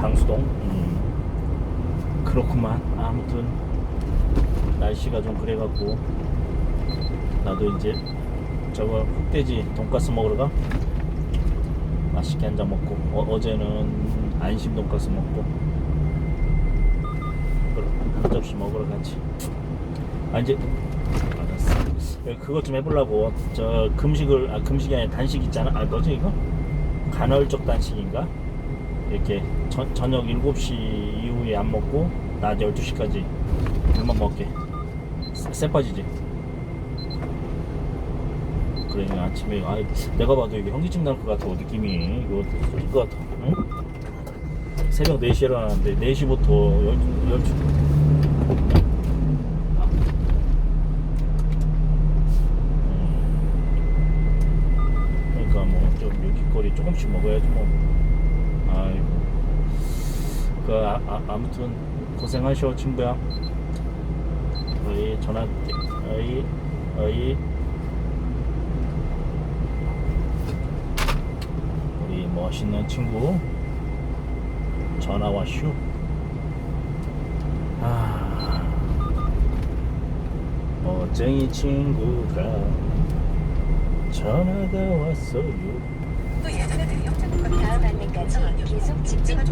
당수동. 음. 그렇구만. 아무튼 날씨가 좀 그래갖고 나도 이제 저거 흑돼지 돈가스 먹으러 가. 맛있게 한 잔 먹고 어, 어제는 안심 돈가스 먹고 한 접시 먹으러 가지. 아 이제 그것 좀 해보려고 저 금식을 아 금식이 아니라 단식 있잖아. 아 뭐지 이거? 간헐적 단식인가? 이렇게 저, 저녁 7시 이후에 안 먹고 낮 12시까지 물만 먹게 쎄- 쎄 빠지지 그래 아침에 아 내가 봐도 이게 현기증 날 것 같아 느낌이 이거 쏠것 같아 응? 새벽 4시에 일어나는데 4시부터 12, 12 아. 음. 그러니까 뭐좀 유기거리 조금씩 먹어야지 뭐 아이고 그 아, 아, 아 무튼 고생하셔 친구야. 어이 전화할게 어이 어이. 우리 멋있는 친구 전화 왔슈. 아. 멋쟁이 친구가 전화가 왔어요 또 예전에 대형 작곡가 계속.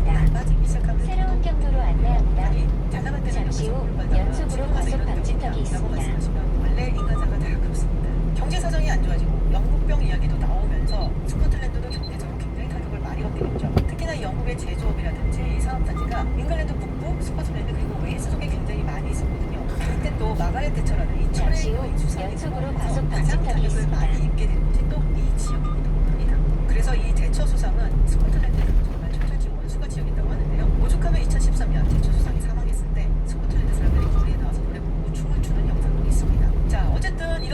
낮아지기 시작하면 새로운 경로로 안내합니다. 잠시 후 연속으로 과속 방지턱이 있습니다. 원래 인간사가 다 그렇습니다. 경제 사정이 안 좋아지고 영국병 이야기도 나오면서 스코틀랜드도 경제적으로 굉장히 타격을 많이 받게 됐죠. 특히나 영국의 제조업이라든지 이 사업단지가 잉글랜드 북부, 스코틀랜드 그리고 웨일스 속에 굉장히 많이 있었거든요. 그때 또 마가렛 대처라는 이 철의 연속으로 과속 방지턱이 있습니다. 많이 입게 된 곳이 또 이 지역이기도 합니다. 그래서 이 대처 수상은 스코틀랜드의 정말 철저히 원수가 지역이라고 하는데요. 오죽하면 2013년 대처 수상이 사망했을 때 스코틀랜드 사람들이 거리에 나와서 노래 부르고 춤을 추는 영상도 있습니다. 자,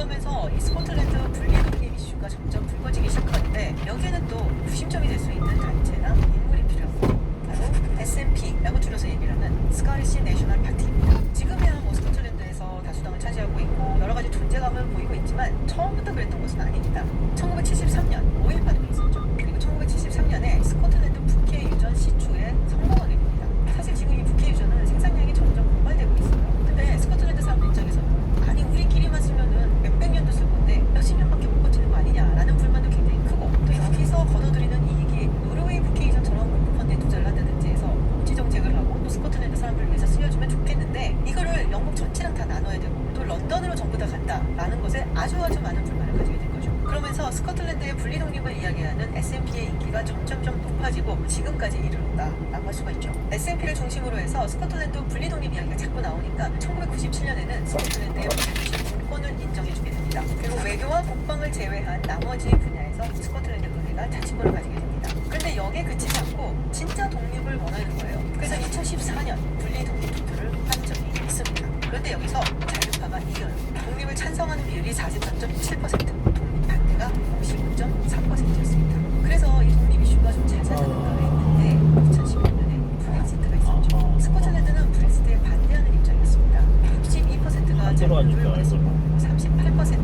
이러면서 이 스코틀랜드 분리독립 이슈가 점점 불거지기 시작하는데 여기에는 또 구심점이 될 수 있는 단체나 인물이 필요합니다. 바로 SNP라고 줄여서 얘기를 하는 스카리시 내셔널 파티입니다. 지금이야 뭐 스코틀랜드에서 다수당을 차지하고 있고 여러 가지 존재감을 보이고 있지만 처음부터 그랬던 것은 아닙니다. 1973년 5.18이 있었죠. 그리고 1973년에 스코틀랜드 아주 아주 많은 불만을 가지게 된 거죠. 그러면서 스코틀랜드의 분리 독립을 이야기하는 SNP의 인기가 점점점 높아지고 지금까지 이르렀다라고 할 수가 있죠. SNP를 중심으로 해서 스코틀랜드 분리 독립 이야기가 자꾸 나오니까 1997년에는 스코틀랜드의 자치 공권을 인정해주게 됩니다. 그리고 외교와 국방을 제외한 나머지 분야에서 스코틀랜드 의회가 자치권을 가지게 됩니다. 그런데 여기에 그치지 않고 진짜 독립을 원하는 거예요. 그래서 2014년 분리 독립 투표를 한 적이 있습니다. 그런데 여기서 자유파가 이겨요. 독립을 찬성하는 비율이 43.7%, 독립 반대가 55.3%였습니다. 그래서 이 독립 이슈가 좀 잦아드는가가 있는데 2016년에 브렉시트가 있었죠. 스코틀랜드는 브렉시트에 반대하는 입장이었습니다. 62%가 반대로 하니까 원했었고 38%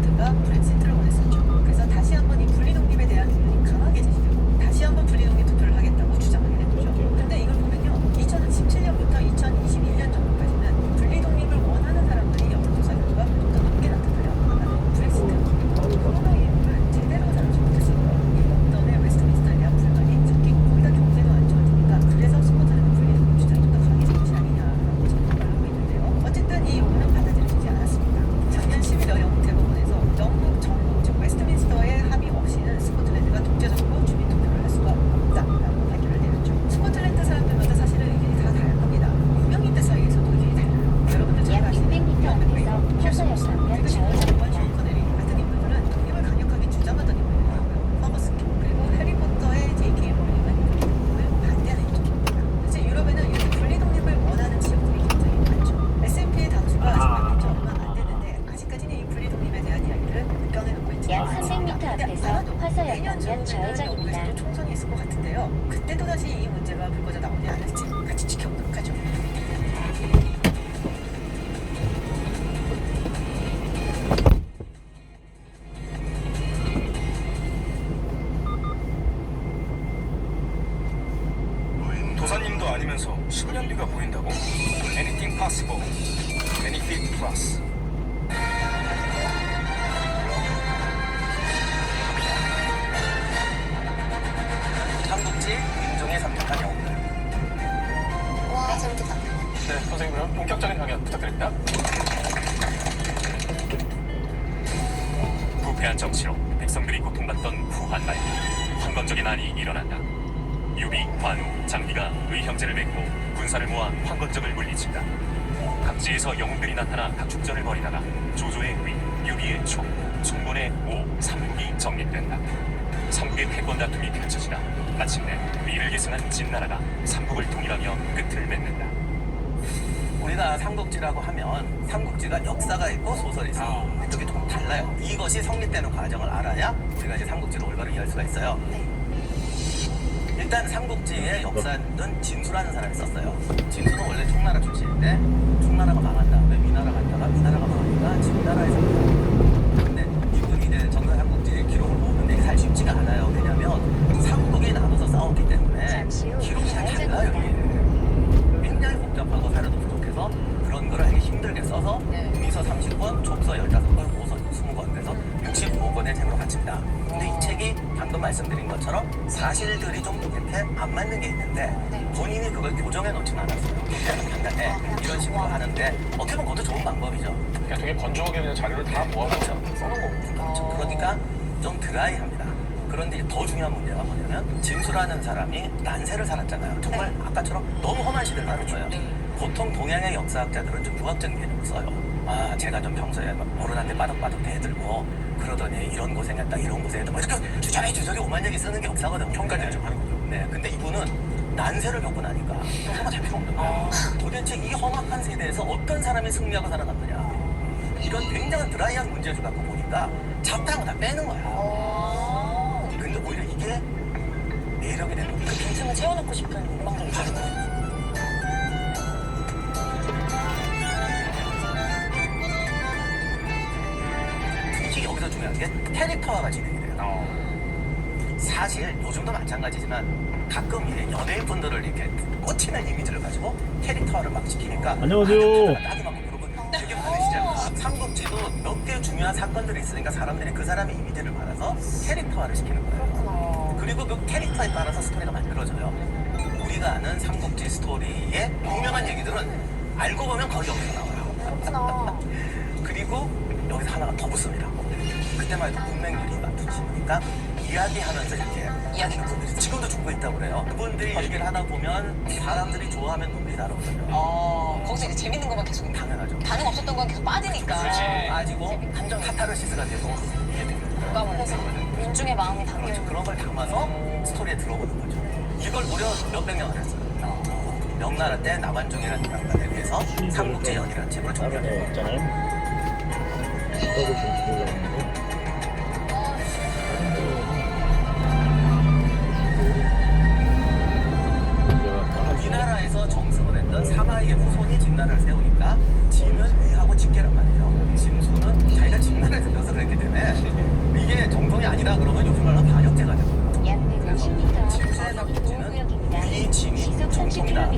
그때 또다시 이 문제가 불거져 나오지 않을지 같이 지켜보도록 하죠. 도사님도 아니면서 10년 뒤가 보인다고? Anything possible. Anything plus. 부패한 정치로 백성들이 고통받던 후한 말 황건적인 난이 일어난다. 유비, 관우, 장비가 의형제를 맺고 군사를 모아 황건적을 물리친다. 각지에서 영웅들이 나타나 각축전을 벌이다가 조조의 위, 유비의 초, 총본의 오, 삼국이 정립된다. 삼국의 패권 다툼이 펼쳐지다 마침내 위를 계승한 진나라가 삼국을 통일하며 끝을 맺는다. 우리가 삼국지라고 하면 삼국지가 역사가 있고 소설이 있어요. 이게 조금 달라요. 이것이 성립되는 과정을 알아야 우리가 이제 삼국지를 올바로 이해할 수가 있어요. 일단 삼국지의 역사는 진수라는 사람이 썼어요. 진수는 원래 총나라 출신인데 총나라가 망한 65권의 책으로 바칩니다. 근데 이 책이 방금 말씀드린 것처럼 사실들이 좀 이렇게 안 맞는 게 있는데 본인이 그걸 교정해 놓진 않았어요. 간단해. 이런 식으로 하는데 어떻게 보면 그것도 좋은 방법이죠. 그냥 되게 건조하게 그냥 자료를 다 모아서 써놓은 거고. 그렇죠. 그러니까 좀 드라이합니다. 그런데 더 중요한 문제가 뭐냐면 진수라는 사람이 난세를 살았잖아요. 정말 아까처럼 너무 험한 시대를 살은 거예요. 보통 동양의 역사학자들은 좀 유학적 개념을 써요. 아, 제가 좀 평소에 막 어른한테 빠덕빠덕 대들고 그러더니 이런 고생했다, 이런 고생했다, 뭐 이렇게 주저리 주저리 오만 얘기 쓰는 게 역사거든요. 평가제 좀 하는 거죠. 네, 근데 이분은 난세를 겪고 나니까 평가가 잘 필요 없는 거예요. 도대체 이 험악한 세대에서 어떤 사람이 승리하고 살아남느냐. 이런 굉장한 드라이한 문제를 갖고 보니까 잡다한 거다 빼는 거야. 근데 오히려 이게 매력이 되는 거야. 그 빈틈을 채워넣고 싶은 방법이 있는. 특 여기서 중요한 게 캐릭터화가 진행이 돼요. 사실 요즘도 마찬가지지만 가끔 이제 연예인분들을 이렇게 꽂히는 이미지를 가지고 캐릭터화를 막 시키니까 안녕하세요. 나도 막 그러고 되게 많으시죠. 삼국지도 몇 개 중요한 사건들이 있으니까 사람들이 그 사람의 이미지를 받아서 캐릭터화를 시키는 거예요. 그리고 그 캐릭터에 따라서 스토리가 만들어져요. 우리가 아는 삼국지 스토리의 유명한 얘기들은 알고 보면 거의 여기서 나와요. 그렇구나. 그리고 여기서 하나가 더 붙습니다. 그때만 해도 문맹률이 맞추시니까 이야기하면서 이렇게 이야기하는 분들이 지금도 죽고 있다고 그래요. 그분들이 얘기를 하다 보면 사람들이 좋아하면 눈물이 나오거든요. 어, 거기서 이제 재밌는 것만 계속 당연하죠. 반응 없었던 건 계속 빠지니까. 빠지고 감정 카타르시스가 되고 이게 됩니다. 그래서 민중의 마음이 담겨 그렇죠. 있는. 그런 걸 담아서 스토리에 들어보는 거죠. 이걸 무려 몇백 년을 했어요. 명나라 때 남한중이라는 장관에 비해서 삼국지 연이라는 책으로 정리합니다. 좀 주려고 했는데.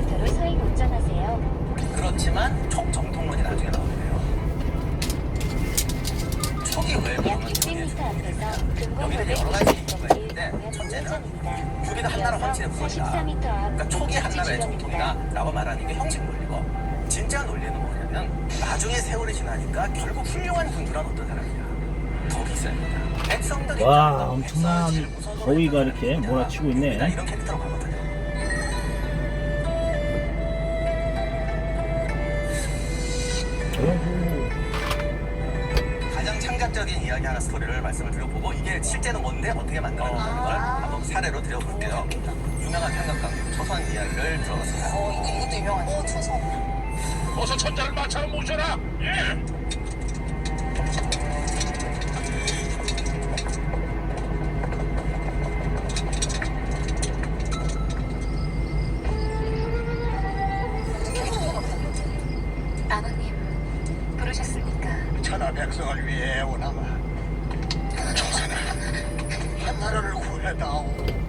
500m로 서행 운전하세요. 그렇지만 총 정통문이 나중에 나오네요. 초기 웰컴은 600m 앞에서 금공 여기는 여러 가지 이유가 있는데 첫째는 우리도 한나라 황제의 구원이다. 그러니까 초기 한나라의 정통이나 라고 말하는 게 형식 논리고 진짜 논리는 뭐냐면 나중에 세월이 지나니까 결국 훌륭한 군주란 어떤 사람이냐 더 비쌉니다. 백성들 와, 엄청난 더위가 이렇게 몰아치고 있네. 이런 캐릭터로 가거든요. 가장 창작적인 이야기 하나 스토리를 말씀을 드려보고 이게 실제는 뭔데 어떻게 만들어졌다는 걸 한번 사례로 드려볼게요 유명한 삼각관계 초선 이야기를 들어봤습니다 어, 이것도 유명하죠. 어, 초성. 어서 천자를 마차로 모셔라. 예. 아버 백성을 위해 오나마. 조선을 한나라를 구해다오